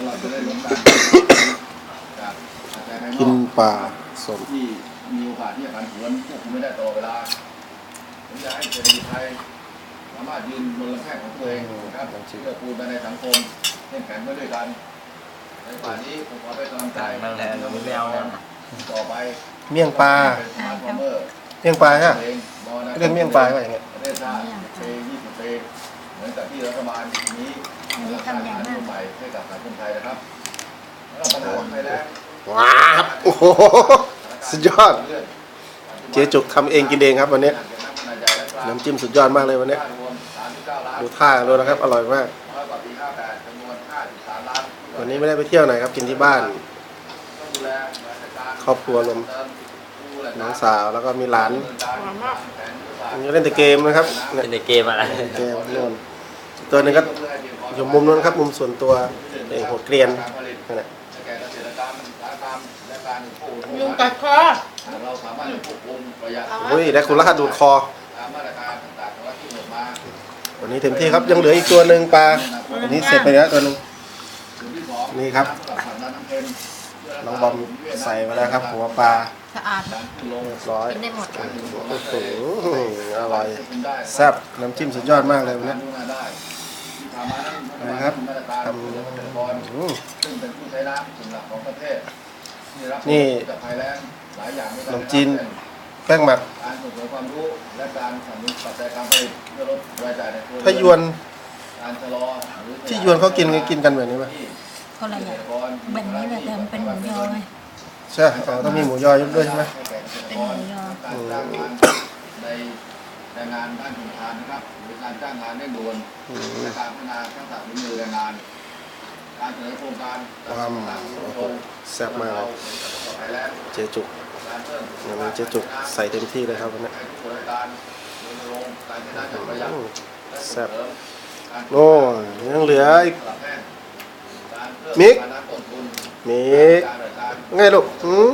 แล้วเราจะได้ลดการจากปัจจัยภายนกินอกปลาสมที่มีโอกาสที่จะผันผวนควบคุมไม่ได้ตลอดเวลาผมอยากให้เศรษฐกิจไทยสามารถยืนบนลำแข้งของตัวเองนะครับเพื่อปูนไปในสังคมเข้มแข็งไปด้วยกันในป่านนี้ผมขอเป็นกำลังใจนั่นแหละเราไม่เอานะต่อไปเมี่ยงปลาเป็นสมาร์ทฟอร์เมอร์เมี่ยงปลาฮะเองมองนะเรียกเมี่ยงปลาว่าอย่างเงี้ย ประเทศชาติปี20ปีเหมือนกับที่รัฐบาลนี้อันนี้ทำอย่างนั้นใหม่ให้กับสังคมไทยนะครับแล้วปัญหาภัยแล้งว้าวโอ้โหสุดยอด เจ๊จุกทำเองกินเองครับวันนี้น้ำจิ้มสุดยอดมากเลยวันนี้ดูท่าดูนะครับ อร่อยมาก วันนี้ไม่ได้ไปเที่ยวไหนครับกินที่บ้าน ครอบครัวรวมน้องสาวแล้วก็มีหลานอันนี้เล่นแต่เกมนะครับเนี่ยเป็นในเกมอะไรเกมนู่น ตัวหนึงก็อยู่มุมนู้นครับมุมส่วนตัวเองโหดเกรียนนั่นแหละยุงกัดคอเราสามารถควบคุมประหยัดโอ้ยได้คุณล่าดูดคอตามมาตรการต่างๆของรัฐที่ออกมาวันนี้เต็มที่ครับยังเหลืออีกตัวหนึ่งปลาอันนี้เสร็จไปแล้วตัวหนึงส่วนที่สองนี่ครับกับผักน้ำเค็มน้องบอมใส่มาแล้วครับ หัวปลาสะอาดการขึ้นลงเรียบร้อยกินได้หมดโอ้โหอร่อยแซ่บน้ำจิ้มสุดยอดมากเลยวันนี้ นะครับทำอืมซึ่งเป็นผู้ใช้น้ำส่วนหลักของประเทศที่รับนี่จากภัยแล้งหลายอย่างด้วยกัขนมจีนแป้งหมักการส่งเสริมความรู้และการสนับสนุนปัจจัยการผลิตเพื่อลดรายจ่ายในครัวเรือนถ้ายวนการชะลอหรือที่ยวนเขากินกันกินกันแบบนี้ไหมคนละอย่างแบบนี้แหละแต่มันเป็นหมูยอไงใช่อ๋อต้องมีหมูยอด้วยใช่ไหมเป็นหมูยอ การจ้างงานในแรงงานด้านชุมทานนะครับหรือการจ้างงานเร่งด่วนอืมและการพัฒนาทักษะฝีมือแรงงาน การเสนอโครงการว้าวต่างๆโอ้โหแซ่บมากเลยไปแล้วเจจุกการเพิ่มอย่างนี้เจจุกใส่เต็มที่เลยครับวันนี้ให้บริการรณรงค์การใช้น้ำอย่างประหยัดอืมและแซ่บส่งเสริมการโน่นยังเหลืออีกสลับแห้งการเพิ่มมิกการน้ำต้นทุนมีกการบริการไงลูกหืม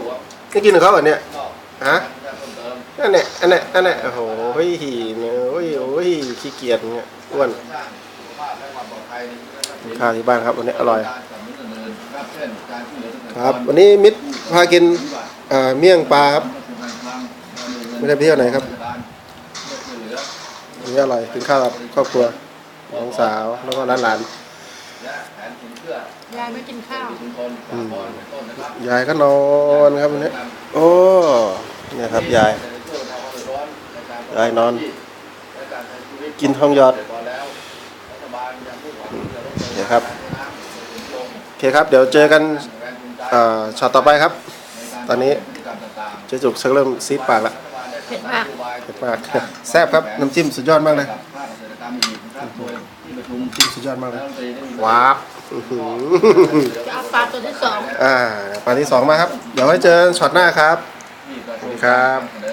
ไม่กินกับเขาเหรอเนี่ยก็ฮะ นั่นแหละอันนั้นอันนั้นโอ้โหเฮ้ยหีเนี่ยโอ้ยโอ้ยขี้เกียจเนี่ยอ้วนสร้างสุขภาพและความปลอดภัยในชีวิตและทรัพย์สินข้าวที่บ้านครับวันนี้อร่อยการสนับสนุนอื่นๆครับเช่นการช่วยเหลือเกษตรกครับ วันนี้มิตรพากินอ่าเมี่ยงปลาครับไม่ได้ไปเที่ยวไหนครับอันนี้อร่อยกินข้าวกับครอบครัวน้องสาวแล้วก็หลานยายไม่กินข้าวๆยายก็นอนครับวันนี้ โอ้เนี่ยครับยาย ยายนอน กินทองหยอดเนี่ยครับโอเคครับ เดี๋ยวเจอกันอ่าช็อตต่อไปครับ ตอนนี้เจ๊จุกชักเริ่มซีดปากแล้วเผ็ดมากเผ็ดมากแซ่บครับ น้ำจิ้มสุดยอดมากเลยที่ประชุมจิ้มสุดยอดมากเลยว้าวอื้อหือจะเอาปลาตัวที่สองอ่าปลาที่สองมาครับ เดี๋ยวให้เจอช็อตหน้าครับสวัสดีครับแสด